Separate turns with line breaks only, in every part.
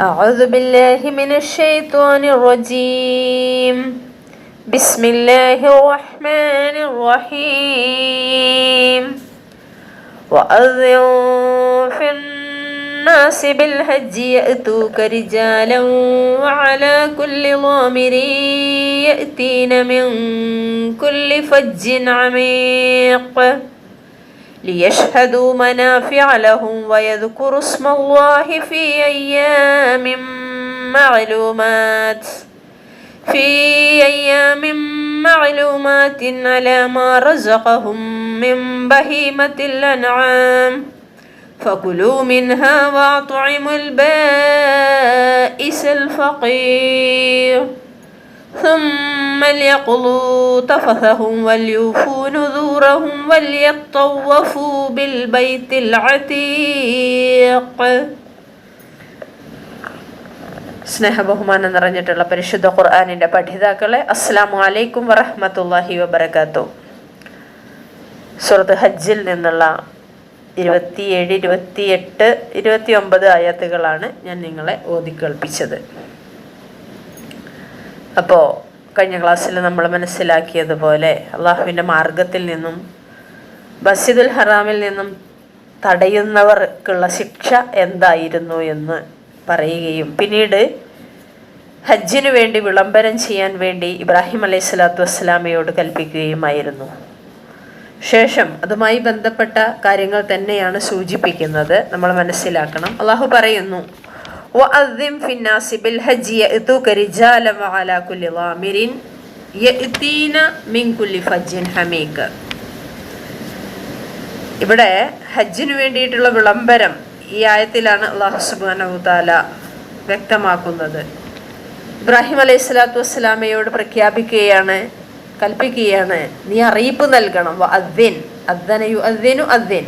أعوذ بالله من الشيطان الرجيم. بسم الله الرحمن الرحيم. وأذن في الناس بالحج يأتوك رجالا وعلى كل ضامر يأتين من كل فج عميق. ليشهدوا منافع لهم ويذكروا اسم الله في أيام معلومات. في أيام معلومات على ما رزقهم من بهيمة الأنعام. فكلوا منها وأطعموا البائس الفقير. ثم ليقضوا تفثهم وليوفوا نذورهم وليطوفوا بالبيت العتيق സ്നേഹബഹുമാനം നിറഞ്ഞിട്ടുള്ള പരിശുദ്ധ ഖുർആാനിൻ്റെ പഠിതാക്കളെ അസ്സാം വലൈക്കും വറഹമത്തല്ലാഹി വബർക്കാത്തു സുഹൃത്ത് ഹജ്ജിൽ നിന്നുള്ള ഇരുപത്തിയേഴ് ഇരുപത്തിയെട്ട് ഇരുപത്തി ഒമ്പത് ആയത്തുകളാണ് ഞാൻ നിങ്ങളെ ഓതിക്കേൾപ്പിച്ചത് അപ്പോൾ കഴിഞ്ഞ ക്ലാസ്സിൽ നമ്മൾ മനസ്സിലാക്കിയതുപോലെ അള്ളാഹുവിന്റെ മാർഗത്തിൽ നിന്നും ബസിദുൽ ഹറാമിൽ നിന്നും തടയുന്നവർക്കുള്ള ശിക്ഷ എന്തായിരുന്നു എന്ന് പറയുകയും പിന്നീട് ഹജ്ജിനു വേണ്ടി വിളംബരം ചെയ്യാൻ വേണ്ടി ഇബ്രാഹിം അലൈഹി സ്വലാത്തു വസ്സലാമയോട് കൽപ്പിക്കുകയുമായിരുന്നു. ശേഷം അതുമായി ബന്ധപ്പെട്ട കാര്യങ്ങൾ തന്നെയാണ് സൂചിപ്പിക്കുന്നത്. നമ്മൾ മനസ്സിലാക്കണം. അള്ളാഹു പറയുന്നു وأذن في الناس بالحج يأتوك رجالا وعلى كل ضامر يأتين من كل فج حميق ഇവിടെ ഹജ്ജിന് വേണ്ടിയിട്ടുള്ള വിളംബരം ഈ ആയത്തിലാണ് അള്ളാഹു സുബാനഹു താല വ്യക്തമാക്കുന്നത് ഇബ്രാഹിം അലൈഹി സ്വലാത്തു വസ്സലാമയോട് പ്രഖ്യാപിക്കുകയാണ് കൽപ്പിക്കുകയാണ് നീ അറിയിപ്പ് നൽകണം അദ്ദിൻ അദ്ദനയു അദ്ദിനു അദ്ദിൻ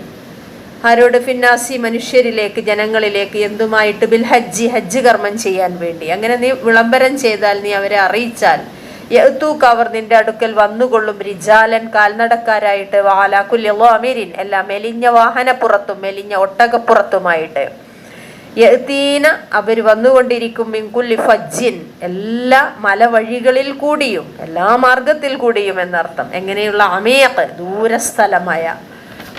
ആരോട് ഫിന്നാസി മനുഷ്യരിലേക്ക് ജനങ്ങളിലേക്ക് എന്തുമായിട്ട് ബിൽ ഹജ്ജി ഹജ്ജ് കർമ്മം ചെയ്യാൻ വേണ്ടി. അങ്ങനെ നീ വിളംബരം ചെയ്താൽ നീ അവരെ അറിയിച്ചാൽ യഹ്തൂക്ക് അവർ നിന്റെ അടുക്കൽ വന്നുകൊള്ളും. റിജാലൻ കാൽനടക്കാരായിട്ട് വാലാക്കുല്യല്ലോ അമീരിൻ എല്ലാം മെലിഞ്ഞ വാഹനപ്പുറത്തും മെലിഞ്ഞ ഒട്ടകപ്പുറത്തുമായിട്ട്. യഹ്തീന അവർ വന്നുകൊണ്ടിരിക്കും മിങ്കുല്ലി ഫജ്ജിൻ. എല്ലാ മലവഴികളിൽ കൂടിയും എല്ലാ മാർഗത്തിൽ കൂടിയും എന്നർത്ഥം. എങ്ങനെയുള്ള അമേക്ക് ദൂരസ്ഥലമായ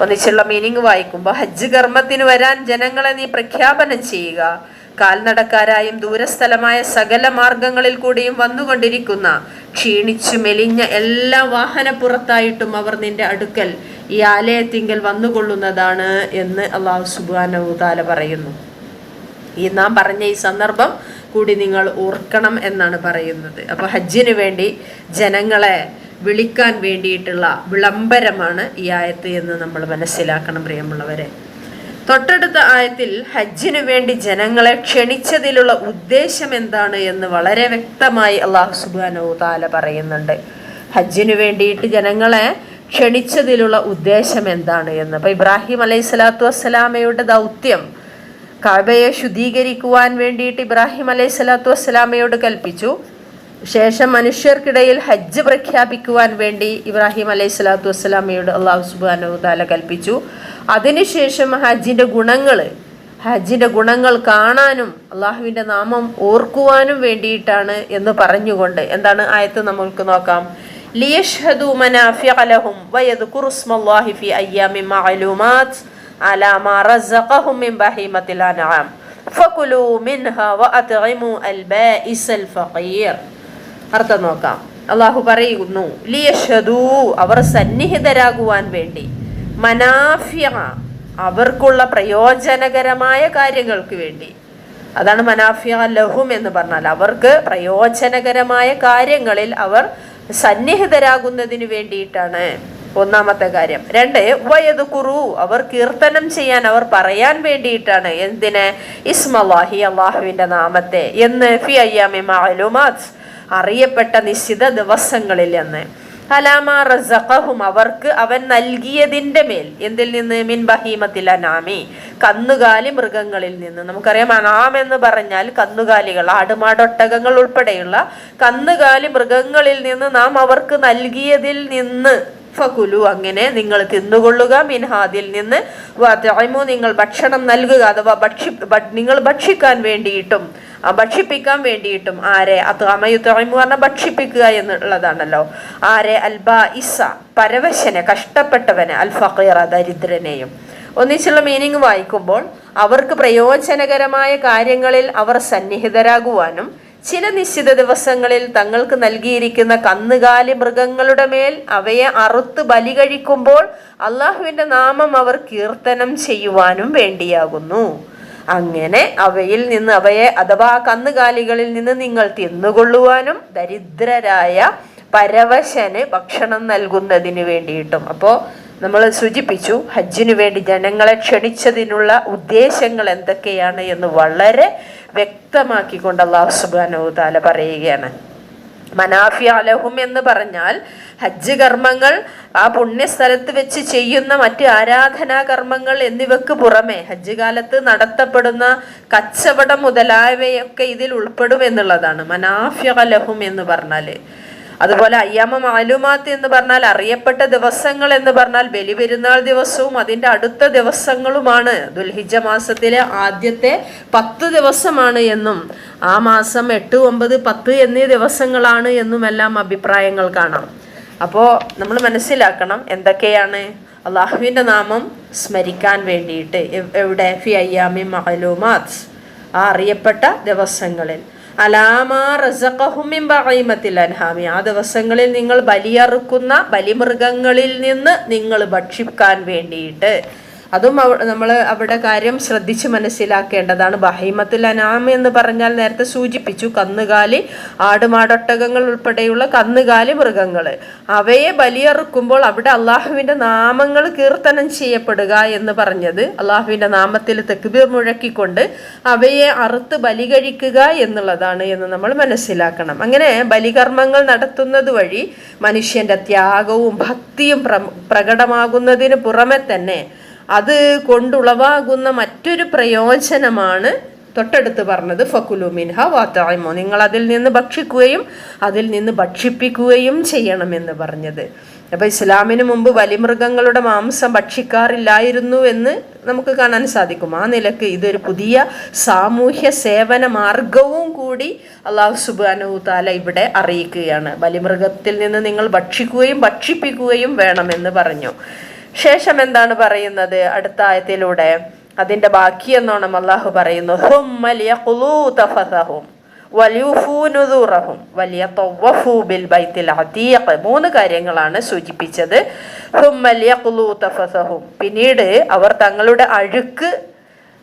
ഒന്നിച്ചുള്ള മീനിങ് വായിക്കുമ്പോൾ ഹജ്ജ് കർമ്മത്തിന് വരാൻ ജനങ്ങളെ നീ പ്രഖ്യാപനം ചെയ്യുക. കാൽനടക്കാരായും ദൂരസ്ഥലമായ സകല മാർഗങ്ങളിൽ കൂടിയും വന്നുകൊണ്ടിരിക്കുന്ന ക്ഷീണിച്ചു മെലിഞ്ഞ എല്ലാ വാഹനപ്പുറത്തായിട്ടും അവർ നിന്റെ അടുക്കൽ ഈ ആലയത്തിങ്കൽ വന്നുകൊള്ളുന്നതാണ് എന്ന് അള്ളാഹു സുബാനവുതാല പറയുന്നു. ഈ നാം പറഞ്ഞ ഈ സന്ദർഭം കൂടി നിങ്ങൾ ഓർക്കണം എന്നാണ് പറയുന്നത്. അപ്പോൾ ഹജ്ജിന് വേണ്ടി ജനങ്ങളെ വിളിക്കാൻ വേണ്ടിയിട്ടുള്ള വിളംബരമാണ് ഈ ആയത്ത് എന്ന് നമ്മൾ മനസ്സിലാക്കണം പ്രിയമുള്ളവരെ. തൊട്ടടുത്ത ആയത്തിൽ ഹജ്ജിനു വേണ്ടി ജനങ്ങളെ ക്ഷണിച്ചതിലുള്ള ഉദ്ദേശം എന്താണ് എന്ന് വളരെ വ്യക്തമായി അള്ളാഹു സുബാനോ താല പറയുന്നുണ്ട്. ഹജ്ജിനു വേണ്ടിയിട്ട് ജനങ്ങളെ ക്ഷണിച്ചതിലുള്ള ഉദ്ദേശം എന്താണ് എന്ന്. അപ്പൊ ഇബ്രാഹിം അലൈഹി സ്വലാത്തു വസ്സലാമയുടെ ദൗത്യം കാബയെ ശുദ്ധീകരിക്കുവാൻ വേണ്ടിയിട്ട് ഇബ്രാഹിം അലൈഹി സ്വലാത്തു വസ്സലാമയോട് കൽപ്പിച്ചു. ശേഷം മനുഷ്യർക്കിടയിൽ ഹജ്ജ് പ്രഖ്യാപിക്കുവാൻ വേണ്ടി ഇബ്രാഹിം അലൈഹി സ്വലാത്തു വസ്സലാമയോട് അള്ളാഹു താല കൽപ്പിച്ചു. അതിനുശേഷം ഹജ്ജിന്റെ ഗുണങ്ങൾ ഹജ്ജിന്റെ ഗുണങ്ങൾ കാണാനും അള്ളാഹുവിന്റെ നാമം ഓർക്കുവാനും വേണ്ടിയിട്ടാണ് എന്ന് പറഞ്ഞുകൊണ്ട് എന്താണ് ആയത്ത് നമുക്ക് നോക്കാം. ലിയഷ്ഹദു മനാഫിഅലഹും ഫി അയ്യാമി റസഖഹും മിൻ ബഹീമത്തിൽ അൻആം. ഫകുലു മിൻഹ വഅത്ഇമു അൽബാഇസൽ ഫഖീർ. അർത്ഥം നോക്കാം. അള്ളാഹു പറയുന്നു ലിയഷദൂ അവർ സന്നിഹിതരാകുവാൻ വേണ്ടി. മനാഫ്യ അവർക്കുള്ള പ്രയോജനകരമായ കാര്യങ്ങൾക്ക് വേണ്ടി. അതാണ് മനാഫ്യ ലഹും എന്ന് പറഞ്ഞാൽ അവർക്ക് പ്രയോജനകരമായ കാര്യങ്ങളിൽ അവർ സന്നിഹിതരാകുന്നതിന് വേണ്ടിയിട്ടാണ്. ഒന്നാമത്തെ കാര്യം. രണ്ട് വയത് കുറു അവർ കീർത്തനം ചെയ്യാൻ അവർ പറയാൻ വേണ്ടിയിട്ടാണ്. എന്തിന്? ഇസ്മലാഹി അള്ളാഹുവിന്റെ നാമത്തെ. എന്ന് ഫി അയ്യാമി മാലുമാത്ത് അറിയപ്പെട്ട നിശ്ചിത ദിവസങ്ങളിൽ എന്ന് അലാമാ റസഖഹും അവർക്ക് അവൻ നൽകിയതിന്റെ മേൽ. എന്തിൽ നിന്ന്? മിൻ ബഹീമത്തിൽ അനാമി. കന്നുകാലി മൃഗങ്ങളിൽ നിന്ന്. നമുക്കറിയാം അനാം എന്ന് പറഞ്ഞാൽ കന്നുകാലികൾ ആടുമാടൊട്ടകങ്ങൾ ഉൾപ്പെടെയുള്ള കന്നുകാലി മൃഗങ്ങളിൽ നിന്ന് നാം അവർക്ക് നൽകിയതിൽ നിന്ന്. ഫകുലു അങ്ങനെ നിങ്ങൾ തിന്നുകൊള്ളുക. മിൻഹാദിൽ നിന്ന് നിങ്ങൾ ഭക്ഷണം നൽകുക. അഥവാ ഭക്ഷി നിങ്ങൾ ഭക്ഷിക്കാൻ വേണ്ടിയിട്ടും ഭക്ഷിപ്പിക്കാൻ വേണ്ടിയിട്ടും ആരെ അത് അത്തമയുത്തമു പറഞ്ഞാൽ ഭക്ഷിപ്പിക്കുക എന്നുള്ളതാണല്ലോ. ആരെ? അൽബ ഇസ പരവശനെ കഷ്ടപ്പെട്ടവനെ അൽ ഫഖീർ ദരിദ്രനെയും. ഒന്നിച്ചുള്ള മീനിങ് വായിക്കുമ്പോൾ അവർക്ക് പ്രയോജനകരമായ കാര്യങ്ങളിൽ അവർ സന്നിഹിതരാകുവാനും ചില നിശ്ചിത ദിവസങ്ങളിൽ തങ്ങൾക്ക് നൽകിയിരിക്കുന്ന കന്നുകാലി മൃഗങ്ങളുടെ മേൽ അവയെ അറുത്ത് ബലി കഴിക്കുമ്പോൾ അള്ളാഹുവിന്റെ നാമം അവർ കീർത്തനം ചെയ്യുവാനും വേണ്ടിയാകുന്നു. അങ്ങനെ അവയിൽ നിന്ന് അവയെ അഥവാ കന്നുകാലികളിൽ നിന്ന് നിങ്ങൾ തിന്നുകൊള്ളുവാനും ദരിദ്രരായ പരവശന് ഭക്ഷണം നൽകുന്നതിന് വേണ്ടിയിട്ടും. അപ്പോൾ നമ്മൾ സൂചിപ്പിച്ചു ഹജ്ജിനു വേണ്ടി ജനങ്ങളെ ക്ഷണിച്ചതിനുള്ള ഉദ്ദേശങ്ങൾ എന്തൊക്കെയാണ് എന്ന് വളരെ വ്യക്തമാക്കിക്കൊണ്ട് അള്ളാഹു സുബാനോ താല പറയുകയാണ്. മനാഫി അലഹും എന്ന് പറഞ്ഞാൽ ഹജ്ജ് കർമ്മങ്ങൾ ആ പുണ്യസ്ഥലത്ത് വെച്ച് ചെയ്യുന്ന മറ്റ് ആരാധനാ കർമ്മങ്ങൾ എന്നിവക്ക് പുറമെ ഹജ്ജ് കാലത്ത് നടത്തപ്പെടുന്ന കച്ചവടം മുതലായവയൊക്കെ ഇതിൽ ഉൾപ്പെടും എന്നുള്ളതാണ്. മനാഫി അലഹും എന്ന് പറഞ്ഞാൽ. അതുപോലെ അയ്യാമ മാലുമാത്ത് എന്ന് പറഞ്ഞാൽ അറിയപ്പെട്ട ദിവസങ്ങൾ എന്ന് പറഞ്ഞാൽ ബലിപെരുന്നാൾ ദിവസവും അതിന്റെ അടുത്ത ദിവസങ്ങളുമാണ്. ദുൽഹിജ മാസത്തിലെ ആദ്യത്തെ പത്ത് ദിവസമാണ് എന്നും ആ മാസം എട്ട് ഒമ്പത് പത്ത് എന്നീ ദിവസങ്ങളാണ് എന്നുമെല്ലാം അഭിപ്രായങ്ങൾ കാണാം. അപ്പോൾ നമ്മൾ മനസ്സിലാക്കണം എന്തൊക്കെയാണ് അള്ളാഹുവിന്റെ നാമം സ്മരിക്കാൻ വേണ്ടിയിട്ട് എവിടെ? ഫി അയ്യാമി മഹലൂമാത്ത് ആ അറിയപ്പെട്ട ദിവസങ്ങളിൽ. അലാമാ അൻഹാമി. ആ ദിവസങ്ങളിൽ നിങ്ങൾ ബലിയറുക്കുന്ന ബലിമൃഗങ്ങളിൽ നിന്ന് നിങ്ങൾ ഭക്ഷിക്കാൻ വേണ്ടിയിട്ട്. അതും നമ്മൾ അവിടെ കാര്യം ശ്രദ്ധിച്ച് മനസ്സിലാക്കേണ്ടതാണ്. ബഹൈമത്തുൽ അനാം എന്ന് പറഞ്ഞാൽ നേരത്തെ സൂചിപ്പിച്ചു കന്നുകാലി ആടുമാടൊട്ടകങ്ങൾ ഉൾപ്പെടെയുള്ള കന്നുകാലി മൃഗങ്ങൾ അവയെ ബലിയറുക്കുമ്പോൾ അവിടെ അള്ളാഹുവിന്റെ നാമങ്ങൾ കീർത്തനം ചെയ്യപ്പെടുക എന്ന് പറഞ്ഞത് അള്ളാഹുവിന്റെ നാമത്തിൽ തെക്കുബീർ മുഴക്കിക്കൊണ്ട് അവയെ അറുത്ത് ബലി കഴിക്കുക എന്നുള്ളതാണ് എന്ന് നമ്മൾ മനസ്സിലാക്കണം. അങ്ങനെ ബലികർമ്മങ്ങൾ നടത്തുന്നത് വഴി മനുഷ്യന്റെ ത്യാഗവും ഭക്തിയും പ്ര പ്രകടമാകുന്നതിന് പുറമെ തന്നെ അത് കൊണ്ടുളവാകുന്ന മറ്റൊരു പ്രയോജനമാണ് തൊട്ടടുത്ത് പറഞ്ഞത് ഫക്കുലു മിൻഹ വാത്തായ്മോ നിങ്ങൾ അതിൽ നിന്ന് ഭക്ഷിക്കുകയും അതിൽ നിന്ന് ഭക്ഷിപ്പിക്കുകയും ചെയ്യണമെന്ന് പറഞ്ഞത്. അപ്പോൾ ഇസ്ലാമിന് മുമ്പ് വലിമൃഗങ്ങളുടെ മാംസം ഭക്ഷിക്കാറില്ലായിരുന്നു എന്ന് നമുക്ക് കാണാൻ സാധിക്കും. ആ നിലയ്ക്ക് ഇതൊരു പുതിയ സാമൂഹ്യ സേവന മാർഗവും കൂടി അള്ളാഹു സുബാനു താല ഇവിടെ അറിയിക്കുകയാണ്. വലിമൃഗത്തിൽ നിന്ന് നിങ്ങൾ ഭക്ഷിക്കുകയും ഭക്ഷിപ്പിക്കുകയും വേണമെന്ന് പറഞ്ഞു. ശേഷം എന്താണ് പറയുന്നത് അടുത്ത ആയത്തിലൂടെ അതിന്റെ ബാക്കി എന്നോണം അള്ളാഹു പറയുന്നു. മൂന്ന് കാര്യങ്ങളാണ് സൂചിപ്പിച്ചത്. പിന്നീട് അവർ തങ്ങളുടെ അഴുക്ക്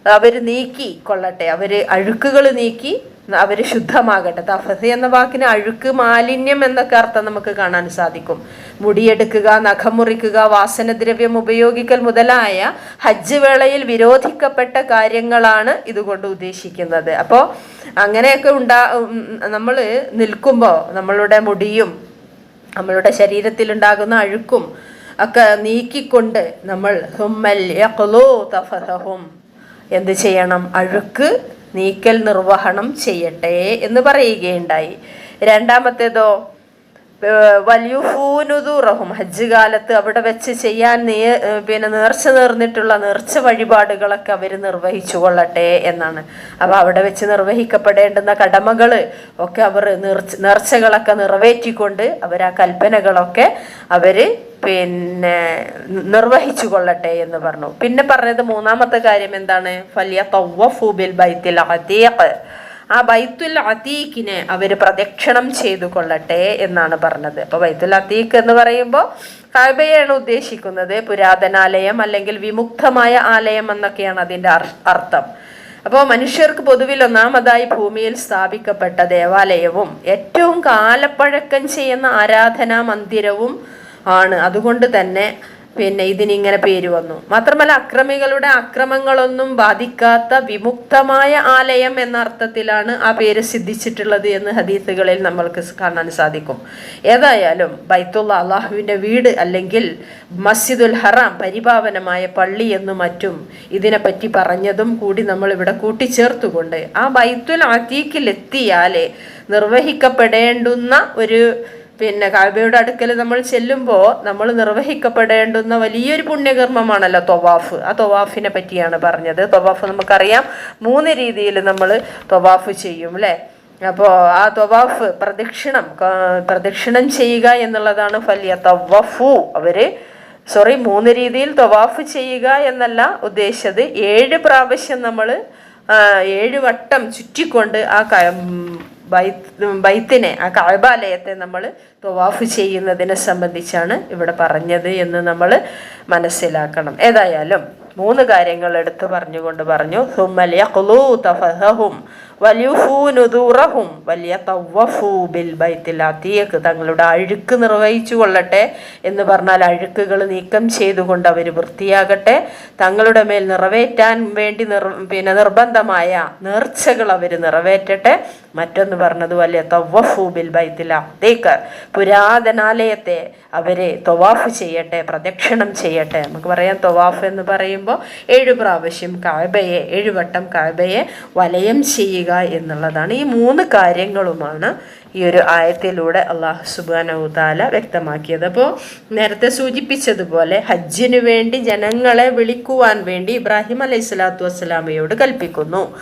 അവർ നീക്കി കൊള്ളട്ടെ. അവർ അഴുക്കുകൾ നീക്കി അവർ ശുദ്ധമാകട്ടെ. തഫസ എന്ന വാക്കിന് അഴുക്ക് മാലിന്യം എന്നൊക്കെ അർത്ഥം നമുക്ക് കാണാൻ സാധിക്കും. മുടിയെടുക്കുക നഖം മുറിക്കുക വാസനദ്രവ്യം ഉപയോഗിക്കൽ മുതലായ ഹജ്ജ് വേളയിൽ വിരോധിക്കപ്പെട്ട കാര്യങ്ങളാണ് ഇതുകൊണ്ട് ഉദ്ദേശിക്കുന്നത്. അപ്പോൾ അങ്ങനെയൊക്കെ ഉണ്ടാ നമ്മൾ നിൽക്കുമ്പോൾ നമ്മളുടെ മുടിയും നമ്മളുടെ ശരീരത്തിലുണ്ടാകുന്ന അഴുക്കും ഒക്കെ നീക്കിക്കൊണ്ട് നമ്മൾ ഹുമ്മൽ എന്ത് ചെയ്യണം? അഴുക്ക് നീക്കൽ നിർവഹണം ചെയ്യട്ടെ എന്ന് പറയുകയുണ്ടായി. രണ്ടാമത്തേതോ വലിയുഫൂനുദൂറഹും ഹജ്ജ് കാലത്ത് അവിടെ വെച്ച് ചെയ്യാൻ നേ പിന്നെ നേർച്ച നേർന്നിട്ടുള്ള നേർച്ച വഴിപാടുകളൊക്കെ അവർ നിർവഹിച്ചു കൊള്ളട്ടെ എന്നാണ്. അപ്പോൾ അവിടെ വെച്ച് നിർവഹിക്കപ്പെടേണ്ടുന്ന കടമകൾ ഒക്കെ അവർ നേർച്ച നേർച്ചകളൊക്കെ നിറവേറ്റിക്കൊണ്ട് അവർ ആ കൽപ്പനകളൊക്കെ അവർ പിന്നെ നിർവഹിച്ചു കൊള്ളട്ടെ എന്ന് പറഞ്ഞു. പിന്നെ പറഞ്ഞത് മൂന്നാമത്തെ കാര്യം എന്താണ്? ഫലിയ തവ്വഫു ബിൽ ബൈത്തിൽ അതീഖ്. ആ ബൈത്തുൽ അതീഖിനെ അവർ പ്രദക്ഷിണം ചെയ്തു കൊള്ളട്ടെ എന്നാണ് പറഞ്ഞത്. അപ്പോൾ ബൈത്തുൽ അതീഖ് എന്ന് പറയുമ്പോൾ കാബയാണ് ഉദ്ദേശിക്കുന്നത് പുരാതനാലയം അല്ലെങ്കിൽ വിമുക്തമായ ആലയം എന്നൊക്കെയാണ് അതിന്റെ അർത്ഥം. അപ്പോൾ മനുഷ്യർക്ക് പൊതുവിൽ ഒന്നാമതായി ഭൂമിയിൽ സ്ഥാപിക്കപ്പെട്ട ദേവാലയവും ഏറ്റവും കാലപ്പഴക്കം ചെയ്യുന്ന ആരാധനാ മന്ദിരവും ആണ്. അതുകൊണ്ട് തന്നെ പിന്നെ ഇതിനിങ്ങനെ പേര് വന്നു. മാത്രമല്ല അക്രമികളുടെ അക്രമങ്ങളൊന്നും ബാധിക്കാത്ത വിമുക്തമായ ആലയം എന്ന അർത്ഥത്തിലാണ് ആ പേര് സിദ്ധിച്ചിട്ടുള്ളത് എന്ന് ഹദീസുകളിൽ നമ്മൾക്ക് കാണാൻ സാധിക്കും. ഏതായാലും ബൈത്തുള്ള അള്ളാഹുവിന്റെ വീട് അല്ലെങ്കിൽ മസ്ജിദുൽ ഹറാം പരിപാവനമായ പള്ളി എന്നും മറ്റും ഇതിനെപ്പറ്റി പറഞ്ഞതും കൂടി നമ്മൾ ഇവിടെ കൂട്ടിച്ചേർത്തുകൊണ്ട് ആ ബൈത്തുൽ അതീക്കിലെത്തിയാലേ നിർവഹിക്കപ്പെടേണ്ടുന്ന ഒരു പിന്നെ കാബയുടെ അടുക്കൽ നമ്മൾ ചെല്ലുമ്പോൾ നമ്മൾ നിർവഹിക്കപ്പെടേണ്ടുന്ന വലിയൊരു പുണ്യകർമ്മമാണല്ലോ തൊവാഫ്. ആ തൊവാഫിനെ പറ്റിയാണ് പറഞ്ഞത്. തൊവാഫ് നമുക്കറിയാം. മൂന്ന് രീതിയിൽ നമ്മൾ തൊവാഫ് ചെയ്യും അല്ലേ? അപ്പോൾ ആ തൊവാഫ് പ്രദക്ഷിണം പ്രദക്ഷിണം ചെയ്യുക എന്നുള്ളതാണ് ഫലിയ തവഫു. അവർ സോറി മൂന്ന് രീതിയിൽ തൊവാഫ് ചെയ്യുക എന്നല്ല ഉദ്ദേശിച്ചത്. ഏഴ് പ്രാവശ്യം നമ്മൾ ഏഴ് വട്ടം ചുറ്റിക്കൊണ്ട് ആ ബൈത്തിനെ ആ കഴബാലയത്തെ നമ്മൾ തൊവാഫ് ചെയ്യുന്നതിനെ സംബന്ധിച്ചാണ് ഇവിടെ പറഞ്ഞത് എന്ന് നമ്മൾ മനസ്സിലാക്കണം. ഏതായാലും മൂന്ന് കാര്യങ്ങൾ എടുത്തു പറഞ്ഞുകൊണ്ട് പറഞ്ഞു. "സുമ്മൽ യഖ്ലൂ തഫഹും നുദൂറഹും വലിയ തവ്വഫൂ ബിൽ അതീഖ് തങ്ങളുടെ അഴുക്ക് നിർവഹിച്ചു കൊള്ളട്ടെ എന്ന് പറഞ്ഞാൽ അഴുക്കുകൾ നീക്കം ചെയ്തുകൊണ്ട് അവർ വൃത്തിയാകട്ടെ. തങ്ങളുടെ മേൽ നിറവേറ്റാൻ വേണ്ടി നിർ പിന്നെ നിർബന്ധമായ നേർച്ചകൾ അവർ നിറവേറ്റട്ടെ. മറ്റൊന്ന് പറഞ്ഞത് വലിയ തവ്വഫൂ ബിൽ ബൈത്തിൽ അതീഖ് പുരാതനാലയത്തെ അവരെ തൊവാഫ് ചെയ്യട്ടെ പ്രദക്ഷിണം ചെയ്യട്ടെ. നമുക്ക് പറയാം തൊവാഫ് എന്ന് പറയുമ്പോൾ ഏഴ് പ്രാവശ്യം കാബയെ ഏഴുവട്ടം കാബയെ വലയം ചെയ്യുക എന്നുള്ളതാണ് ഈ മൂന്ന് കാര്യങ്ങളുമാണ് ഈ ഒരു ആയത്തിലൂടെ അള്ളാഹു സുബാനഹു താല വ്യക്തമാക്കിയത്. അപ്പോൾ നേരത്തെ സൂചിപ്പിച്ചതുപോലെ ഹജ്ജിനു വേണ്ടി ജനങ്ങളെ വിളിക്കുവാൻ വേണ്ടി ഇബ്രാഹിം അലൈഹി സ്വലാത്തു വസ്സലാമയോട് കൽപ്പിക്കുന്നു.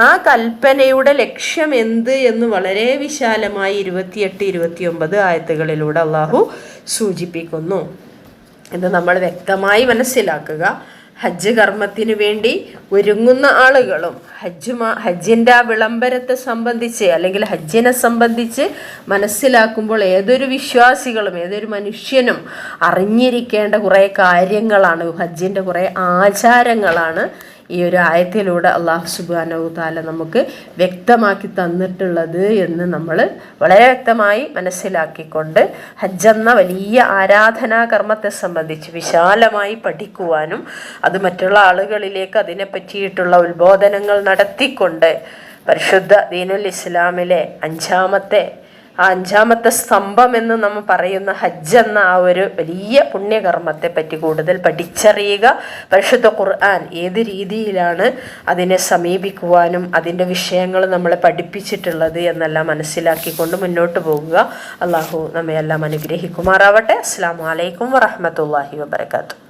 ആ കൽപ്പനയുടെ ലക്ഷ്യം എന്ത് എന്ന് വളരെ വിശാലമായി ഇരുപത്തിയെട്ട് ഇരുപത്തിയൊമ്പത് ആയത്തുകളിലൂടെ അള്ളാഹു സൂചിപ്പിക്കുന്നു. എന്ന് നമ്മൾ വ്യക്തമായി മനസ്സിലാക്കുക. ഹജ്ജ് കർമ്മത്തിന് വേണ്ടി ഒരുങ്ങുന്ന ആളുകളും ഹജ്ജ് ഹജ്ജിന്റെ ആ വിളംബരത്തെ സംബന്ധിച്ച് അല്ലെങ്കിൽ ഹജ്ജിനെ സംബന്ധിച്ച് മനസ്സിലാക്കുമ്പോൾ ഏതൊരു വിശ്വാസികളും ഏതൊരു മനുഷ്യനും അറിഞ്ഞിരിക്കേണ്ട കുറേ കാര്യങ്ങളാണ്. ഹജ്ജിന്റെ കുറേ ആചാരങ്ങളാണ് ഈ ഒരു ആയത്തിലൂടെ അള്ളാഹു സുബാനോ താല നമുക്ക് വ്യക്തമാക്കി തന്നിട്ടുള്ളത് എന്ന് നമ്മൾ വളരെ വ്യക്തമായി മനസ്സിലാക്കിക്കൊണ്ട് ഹജ്ജെന്ന വലിയ ആരാധനാ കർമ്മത്തെ സംബന്ധിച്ച് വിശാലമായി പഠിക്കുവാനും അത് മറ്റുള്ള ആളുകളിലേക്ക് അതിനെ പറ്റിയിട്ടുള്ള ഉത്ബോധനങ്ങൾ നടത്തിക്കൊണ്ട് പരിശുദ്ധ ദീനുൽ ഇസ്ലാമിലെ അഞ്ചാമത്തെ ആ അഞ്ചാമത്തെ സ്തംഭം എന്ന് നമ്മൾ പറയുന്ന ഹജ്ജ് എന്ന ആ ഒരു വലിയ പുണ്യകർമ്മത്തെ പറ്റി കൂടുതൽ പഠിച്ചറിയുക. പരിശുദ്ധ ഖുർആൻ ഏത് രീതിയിലാണ് അതിനെ സമീപിക്കുവാനും അതിന്റെ വിഷയങ്ങൾ നമ്മളെ പഠിപ്പിച്ചിട്ടുള്ളത് എന്നെല്ലാം മനസ്സിലാക്കിക്കൊണ്ട് മുന്നോട്ട് പോകുക. അള്ളാഹു നമ്മയെല്ലാം അനുഗ്രഹിക്കുമാറാവട്ടെ. അസ്സാം വലൈക്കും വറഹമത്തല്ലാഹി വാബർക്കാത്തു